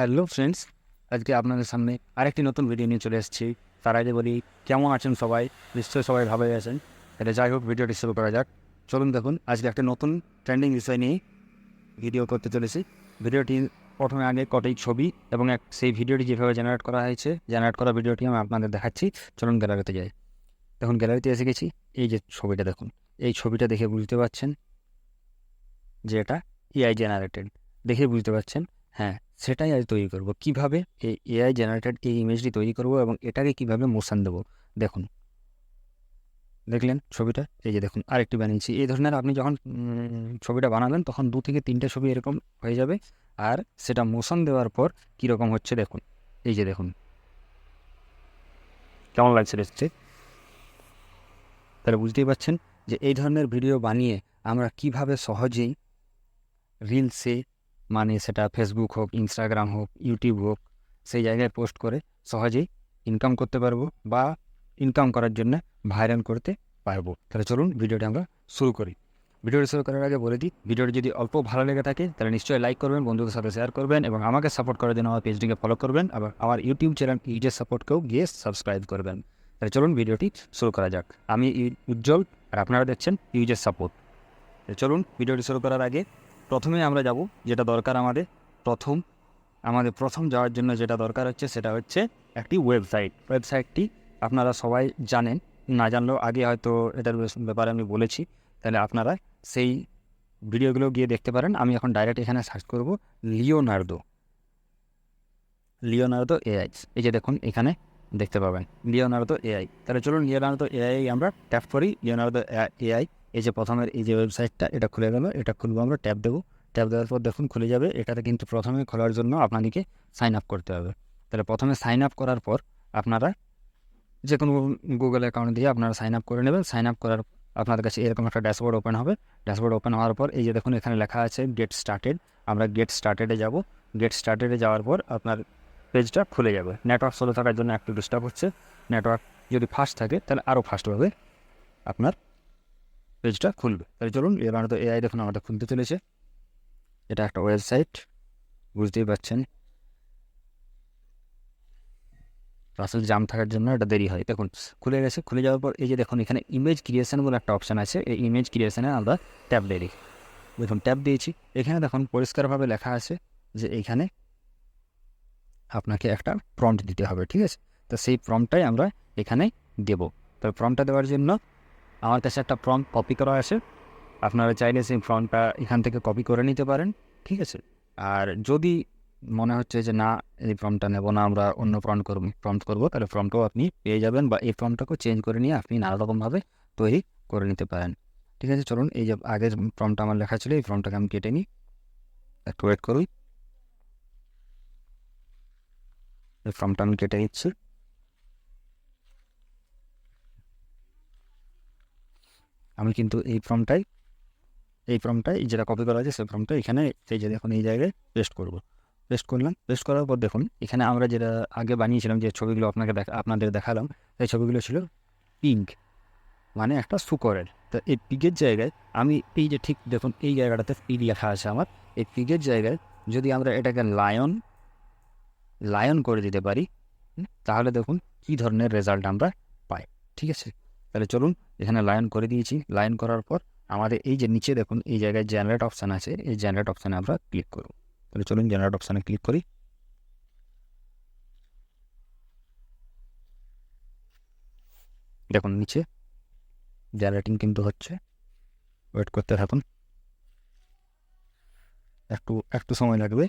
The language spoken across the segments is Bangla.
হ্যালো ফ্রেন্ডস, আজকে আপনাদের সামনে আরেকটি নতুন ভিডিও নিয়ে চলে এসেছি। তার আগে বলি, কেমন আছেন সবাই? নিশ্চয়ই সবাই ভালো আছেন। এটা যাই হোক ভিডিওটি শুরু করা যাক। চলুন দেখুন, আজকে একটা নতুন ট্রেন্ডিং বিষয় নিয়ে ভিডিও করতে চলেছি। ভিডিওটি প্রথমে আগে কটি ছবি এবং এক, সেই ভিডিওটি যেভাবে জেনারেট করা হয়েছে জেনারেট করা ভিডিওটি আমি আপনাদের দেখাচ্ছি। চলুন গ্যালারিতে যাই। দেখুন গ্যালারিতে এসে গেছি। এই যে ছবিটা দেখুন, এই ছবিটা দেখে বুঝতে পারছেন যে এটা এআই জেনারেটেড দেখে বুঝতে পারছেন? হ্যাঁ সেটাই আজ তৈরি করব। কীভাবে এই এআই জেনারেটেড এই ইমেজটি তৈরি করব এবং এটাকে কীভাবে মোশন দেবো? দেখুন। দেখলেন ছবিটা? এই যে দেখুন, আরেকটি বানিয়েছি। এই ধরনের আপনি যখন ছবিটা বানালেন তখন দু থেকে তিনটে ছবি এরকম হয়ে যাবে। আর সেটা মোশন দেওয়ার পর কীরকম হচ্ছে দেখুন। এই যে দেখুন। কেমন লাগছে দেখতে? তাহলে বুঝতেই পারছেন যে এই ধরনের ভিডিও বানিয়ে আমরা কীভাবে সহজেই রিলসে মানে সেটা ফেসবুক হোক ইনস্টাগ্রাম হোক ইউটিউব হোক, সেই জায়গায় পোস্ট করে সহজেই ইনকাম করতে পারব বা ইনকাম করার জন্য ভাইরাল করতে পারব। তাহলে চলুন ভিডিওটি আমরা শুরু করি। ভিডিওটি শুরু করার আগে বলে দিই, ভিডিওটি যদি অল্প ভালো লেগে থাকে, তাহলে নিশ্চয়ই লাইক করবেন, বন্ধুদের সাথে শেয়ার করবেন এবং আমাকে সাপোর্ট করার জন্য আমার পেজটিকে ফলো করবেন আবার আমার ইউটিউব চ্যানেল ইউজের সাপোর্টকেও গিয়ে সাবস্ক্রাইব করবেন। তাহলে চলুন ভিডিওটি শুরু করা যাক। আমি উজ্জ্বল আর আপনারা দেখছেন ইউজের সাপোর্ট চলুন ভিডিওটি শুরু করার আগে প্রথমে আমরা যাব যেটা দরকার আমাদের, প্রথম আমাদের প্রথম যাওয়ার জন্য যেটা দরকার হচ্ছে সেটা হচ্ছে একটি ওয়েবসাইট ওয়েবসাইটটি আপনারা সবাই জানেন, না জানলেও আগে হয়তো এটার ব্যাপারে আমি বলেছি, তাহলে আপনারা সেই ভিডিওগুলো গিয়ে দেখতে পারেন। আমি এখন ডাইরেক্ট এখানে সার্চ করব লিওনার্দো। লিওনার্দো এআই এই যে দেখুন, এখানে দেখতে পাবেন, লিওনার্দো এআই তাহলে চলুন, লিওনার্দো এআই আমরা ট্যাপ করি, লিওনার্দো এআই এই যে প্রথমের এই যে ওয়েবসাইটটা এটা খুলে গেল, এটা খুলবো আমরা ট্যাপ দেবো। ট্যাপ দেওয়ার পর দেখুন খুলে যাবে, এটাতে কিন্তু প্রথমে খোলার জন্য আপনাদেরকে সাইন আপ করতে হবে। তাহলে প্রথমে সাইন আপ করার পর আপনারা যে কোনো গুগল অ্যাকাউন্ট দিয়ে আপনারা সাইন আপ করে নেবেন। সাইন আপ করার আপনাদের কাছে এরকম একটা ড্যাশবোর্ড ওপেন হবে। ড্যাশবোর্ড ওপেন হওয়ার পর এই যে দেখুন এখানে লেখা আছে গেট স্টার্টেড আমরা গেট স্টার্টেডে যাব। গেট স্টার্টেডে যাওয়ার পর আপনার পেজটা খুলে যাবে। নেটওয়ার্ক স্লো থাকার জন্য একটু ডিস্টার্ব হচ্ছে। নেটওয়ার্ক যদি ফাস্ট থাকে, তাহলে আরও ফাস্ট হবে আপনার পেজটা খুলবে। তাহলে চলুন, এবার তো এআই দেখুন আমাদের খুলতে চলেছে। এটা একটা ওয়েবসাইট, বুঝতেই পারছেন। আসলে জাম থাকার জন্য এটা দেরি হয়। দেখুন, খুলে গেছে, খুলে যাওয়ার পর এই যে দেখুন, এখানে ইমেজ ক্রিয়েশন বলে একটা অপশান আছে। এই ইমেজ ক্রিয়েশনে আমরা ট্যাব দিয়ে দিই দেখুন ট্যাব দিয়েছি। এখানে দেখুন, পরিষ্কারভাবে লেখা আছে যে এইখানে আপনাকে একটা প্রম্পট দিতে হবে, ঠিক আছে? তো সেই প্রম্পটাই আমরা এখানে দেব। তো প্রম্পটা দেওয়ার জন্য আমার কাছে একটা প্রম্পট কপি করা আছে। আপনারা চাইলে সেই ফর্মটা এখান থেকে কপি করে নিতে পারেন, ঠিক আছে? আর যদি মনে হচ্ছে যে না, এই ফর্মটা নেব না, আমরা অন্য ফর্ম করব ফর্ম করব, তাহলে ফর্মটাও আপনি পেয়ে যাবেন বা এই ফর্মটাকেও চেঞ্জ করে নিয়ে আপনি নানা রকমভাবে তৈরি করে নিতে পারেন। ঠিক আছে? চলুন, এই যে আগের ফর্মটা আমার লেখা ছিল, এই ফর্মটাকে আমি কেটে নিই। একটু ওয়েট করুন। এই ফর্মটা আমি কেটে নিচ্ছি। আমি কিন্তু এই ফর্মটাই এই ফর্মটাই যেটা কপি করা আছে সেই ফর্মটা এখানে, এই যে দেখুন, এই জায়গায় পেস্ট করব। পেস্ট করলাম পেস্ট করার পর দেখুন, এখানে আমরা যেটা আগে বানিয়েছিলাম যে ছবিগুলো আপনাকে দেখা, আপনাদের দেখালাম, সেই ছবিগুলো ছিল পিঙ্ক মানে একটা শুকরের। তো এই পিকের জায়গায় আমি, এই যে ঠিক দেখুন, এই জায়গাটাতে পি লেখা আছে আমার। এই পিকের জায়গায় যদি আমরা এটাকে লায়ন লায়ন করে দিতে পারি তাহলে দেখুন কী ধরনের রেজাল্ট আমরা পাই, ঠিক আছে? তাহলে চলুন এখানে লায়ন করে দিয়েছি। লায়ন করার পর আমাদের এই যে নিচে দেখুন, এই জায়গায় জেনারেট অপশান আছে। এই জেনারেট অপশানে আমরা ক্লিক করব। তাহলে চলুন জেনারেট অপশানে ক্লিক করি। দেখুন নিচে জেনারেটিং কিন্তু হচ্ছে। ওয়েট করতে থাকুন। একটু একটু সময় লাগবে।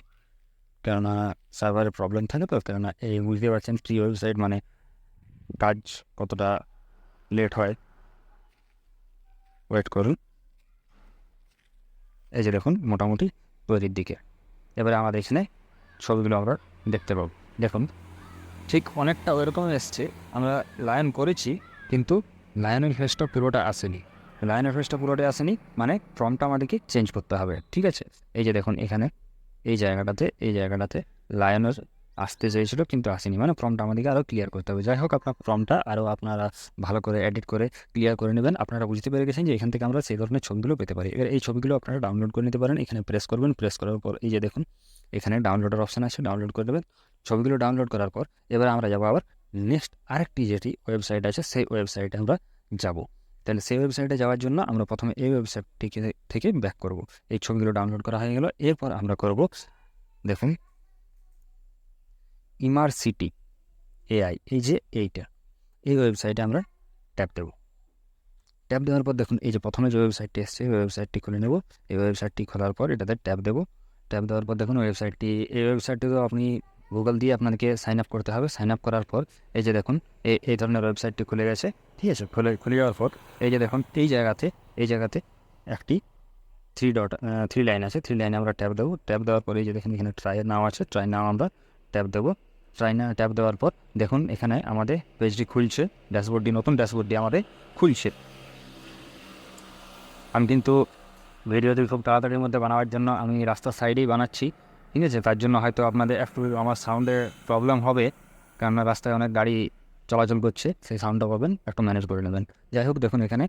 কেননা সার্ভারের প্রবলেম থাকে তো, কেননা এই বুঝতে পারছেন ফ্রি ওয়েবসাইট মানে কাজ কতটা লেট হয়। ওয়েট করুন। এই যে দেখুন, মোটামুটি তৈরির দিকে। এবারে আমাদের এখানে ছবিগুলো আমরা দেখতে পাবো। দেখুন, ঠিক অনেকটা ওইরকম এসছে। আমরা লায়ন করেছি, কিন্তু লায়নের ফেসটা পুরোটা আসেনি। লায়নের ফেসটা পুরোটা আসেনি মানে ফর্মটা আমাদেরকে চেঞ্জ করতে হবে। ঠিক আছে? এই যে দেখুন, এখানে, এই জায়গাটাতে এই জায়গাটাতে লায়নের আসতে চেয়েছিল, কিন্তু আসেনি। মানে ফর্মটা আমাদেরকে আরও ক্লিয়ার করতে হবে। যাই হোক, আপনার ফর্মটা আরও আপনারা ভালো করে এডিট করে ক্লিয়ার করে নেবেন। আপনারা বুঝতে পেরে গেছেন যে এখান থেকে আমরা সেই ধরনের ছবিগুলো পেতে পারি। এবার এই ছবিগুলো আপনারা ডাউনলোড করে নিতে পারেন। এখানে প্রেস করবেন। প্রেস করার পর এই যে দেখুন, এখানে ডাউনলোডের অপশান আছে। ডাউনলোড করে দেবেন ছবিগুলো ডাউনলোড করার পর এবার আমরা যাব আবার নেক্সট আরেকটি যেটি ওয়েবসাইট আছে, সেই ওয়েবসাইটে আমরা যাব। তাহলে সেই ওয়েবসাইটে যাওয়ার জন্য আমরা প্রথমে এই ওয়েবসাইটটিকে থেকে ব্যাক করব। এই ছবিগুলো ডাউনলোড করা হয়ে গেল। এরপর আমরা করব, দেখুন ইমারসিটি এআই, এই যে এইটা, এই ওয়েবসাইটে আমরা ট্যাপ দেব। ট্যাপ দেওয়ার পর দেখুন, এই যে প্রথমে যে ওয়েবসাইটটি এসছে, এই ওয়েবসাইটটি খুলে নেব। এই ওয়েবসাইটটি খোলার পর এটাতে ট্যাপ দেব। ট্যাপ দেওয়ার পর দেখুন ওয়েবসাইটটি এই ওয়েবসাইটটিতেও আপনি গুগল দিয়ে আপনাদেরকে সাইন আপ করতে হবে। সাইন আপ করার পর এই যে দেখুন, এই এই ধরনের ওয়েবসাইটটি খুলে গেছে। ঠিক আছে, খুলে খুলে যাওয়ার পর এই যে দেখুন, এই জায়গাতে এই জায়গাতে একটি থ্রি ডট থ্রি লাইন আছে। থ্রি লাইনে আমরা ট্যাপ দেবো। ট্যাপ দেওয়ার পরে এই যে দেখুন, এখানে ট্রাই নাও আছে। ট্রাই নাও আমরা ট্যাপ দেবো। ট্রাই না ট্যাপ দেওয়ার পর দেখুন এখানে আমাদের পেজটি খুলছে। ড্যাশবোর্ডটি নতুন ড্যাশবোর্ডটি আমাদের খুলছে। আমি কিন্তু ভিডিওটি খুব তাড়াতাড়ির মধ্যে বানাবার জন্য আমি রাস্তার সাইডেই বানাচ্ছি, ঠিক আছে? তার জন্য হয়তো আপনাদের একটু আমার সাউন্ডের প্রবলেম হবে কারণ রাস্তায় অনেক গাড়ি চলাচল করছে, সেই সাউন্ডটা পাবেন, একটু ম্যানেজ করে নেবেন। যাই হোক, দেখুন এখানে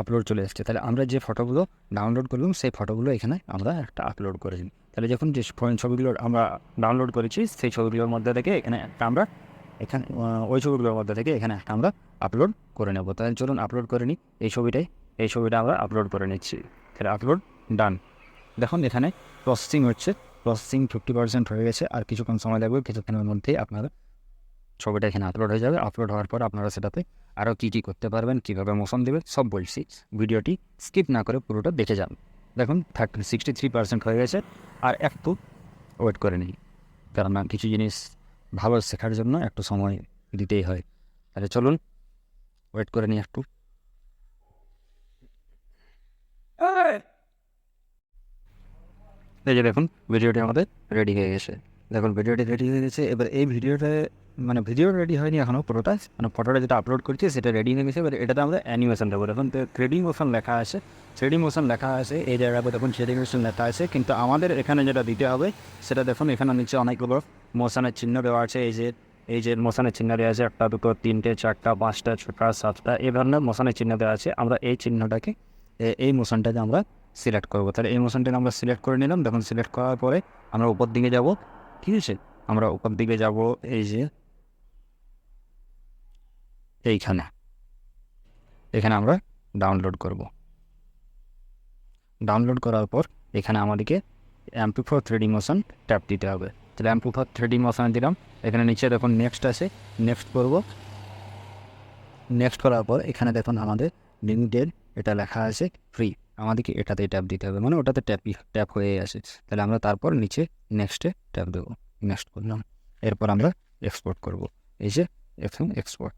আপলোড চলে এসছে। তাহলে আমরা যে ফটোগুলো ডাউনলোড করলাম, সেই ফটোগুলো এখানে আমরা একটা আপলোড করে দিই। তাহলে যখন যে ছবিগুলো আমরা ডাউনলোড করেছি, সেই ছবিগুলোর মধ্যে থেকে এখানে একটা আমরা এখানে ওই ছবিগুলোর মধ্যে থেকে এখানে একটা আমরা আপলোড করে নেব। তাহলে চলুন আপলোড করে নিই। এই ছবিটাই, এই ছবিটা আমরা আপলোড করে নিচ্ছি। তাহলে আপলোড ডান দেখুন এখানে প্রসেসিং হচ্ছে। প্রসেসিং ফিফটি পার্সেন্ট হয়ে গেছে। আর কিছুক্ষণ সময় লাগবে, কিছুক্ষণের মধ্যেই আপনারা ছবিটা এখানে আপলোড হয়ে যাবে। আপলোড হওয়ার পর আপনারা সেটাতে আরও কী কী করতে পারবেন, কীভাবে মোশন দেবে, সব বলছি। ভিডিওটি স্কিপ না করে পুরোটা দেখে যান। দেখুন থার্টি সিক্সটি থ্রি পার্সেন্ট হয়ে গেছে আর একটু ওয়েট করে নিই। কারণ না কিছু জিনিস ভালো শেখার জন্য একটু সময় দিতেই হয়। তাহলে চলুন ওয়েট করে নিই একটু। এই! যে দেখুন ভিডিওটি আমাদের রেডি হয়ে গেছে। দেখুন ভিডিওটি রেডি হয়ে গেছে। এবার এই ভিডিওটা মানে ভিডিও রেডি হয়নি এখনও পুরোটা। মানে ফটোটা যেটা আপলোড করছি, সেটা রেডি হয়ে গেছে, এবার এটাতে আমরা অ্যানিমেশন দেবো। দেখুন থ্রেডিং মোশন লেখা আছে থ্রেডিং মোশন লেখা আছে, এই জায়গাতে দেখুন থ্রেডিং মোশন লেখা আছে, কিন্তু আমাদের এখানে যেটা দিতে হবে, সেটা দেখুন, এখানে নিচে অনেকগুলো মোশনের চিহ্ন দেওয়া আছে, এই যে এই যে মোশনের চিহ্ন দেওয়া আছে, একটা, দুটো, তিনটে, চারটা, পাঁচটা, ছটা, সাতটা, এই ধরনের মোশনের চিহ্ন দেওয়া আছে। আমরা এই চিহ্নটাকে এই মোশনটাকে আমরা সিলেক্ট করব। তাহলে এই মোশনটাকে আমরা সিলেক্ট করে নিলাম। দেখুন সিলেক্ট করার পরে আমরা উপর দিকে যাব, ঠিক আছে? আমরা উপর দিকে যাব, এই যে এইখানে। এখানে আমরা ডাউনলোড করব। ডাউনলোড করার পর এখানে আমাদেরকে amphi for three D motion tap দিতে হবে। তাহলে অ্যাম্পি ফর থ্রিডি মোশন দিলাম। এখানে নিচে দেখুন নেক্সট আছে। নেক্সট করব। নেক্সট করার পর এখানে দেখুন আমাদের লিমিটেড এটা লেখা আছে ফ্রি আমাদেরকে এটাতে ট্যাপ দিতে হবে। মানে ওটাতে ট্যাপই ট্যাপ হয়ে আছে। তাহলে আমরা তারপর নিচে নেক্সটে ট্যাপ দেবো। নেক্সট করলাম। এরপর আমরা এক্সপোর্ট করব। এই যে এখন এক্সপোর্ট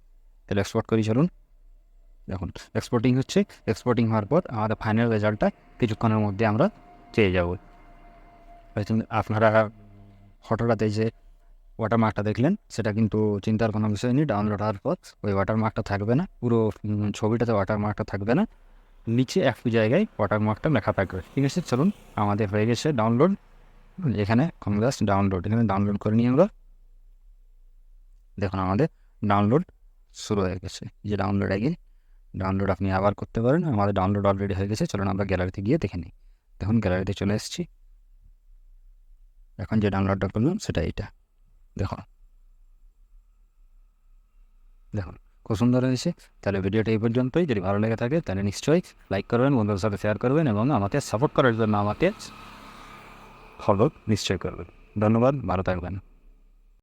তাহলে এক্সপোর্ট করি, চলুন। দেখুন এক্সপোর্টিং হচ্ছে এক্সপোর্টিং হওয়ার পর আমাদের ফাইনাল রেজাল্টটা কিছুক্ষণের মধ্যে আমরা পেয়ে যাব। আপনারা ফটোটাতে যে ওয়াটারমার্কটা দেখলেন, সেটা কিন্তু চিন্তার কোনো বিষয় নেই ডাউনলোড হওয়ার পর ওই ওয়াটারমার্কটা থাকবে না, পুরো ছবিটাতে ওয়াটারমার্কটা থাকবে না, নিচে একটু জায়গায় ওয়াটারমার্কটা লেখা থাকবে। ঠিক আছে, চলুন, আমাদের হয়ে গেছে ডাউনলোড এখানে কংগ্রেস ডাউনলোড এখানে ডাউনলোড করে নিই আমরা। দেখুন, আমাদের ডাউনলোড শুরু হয়ে গেছে। যে ডাউনলোড আগে ডাউনলোড আপনি আবার করতে পারেন। আমাদের ডাউনলোড অলরেডি হয়ে গেছে, চলুন আমরা গ্যালারিতে গিয়ে দেখে নিই। দেখুন গ্যালারিতে চলে এসেছি। এখন যে ডাউনলোডটা করলাম, সেটা এইটা। দেখুন। দেখুন, খুব সুন্দর হয়েছে। তাহলে ভিডিওটা এই পর্যন্তই। যদি ভালো লেগে থাকে, তাহলে নিশ্চয়ই লাইক করবেন, বন্ধুদের সাথে শেয়ার করবেন এবং আমাকে সাপোর্ট করার জন্য আমাকে ফলো নিশ্চয়ই করবেন। ধন্যবাদ, ভালো থাকবেন।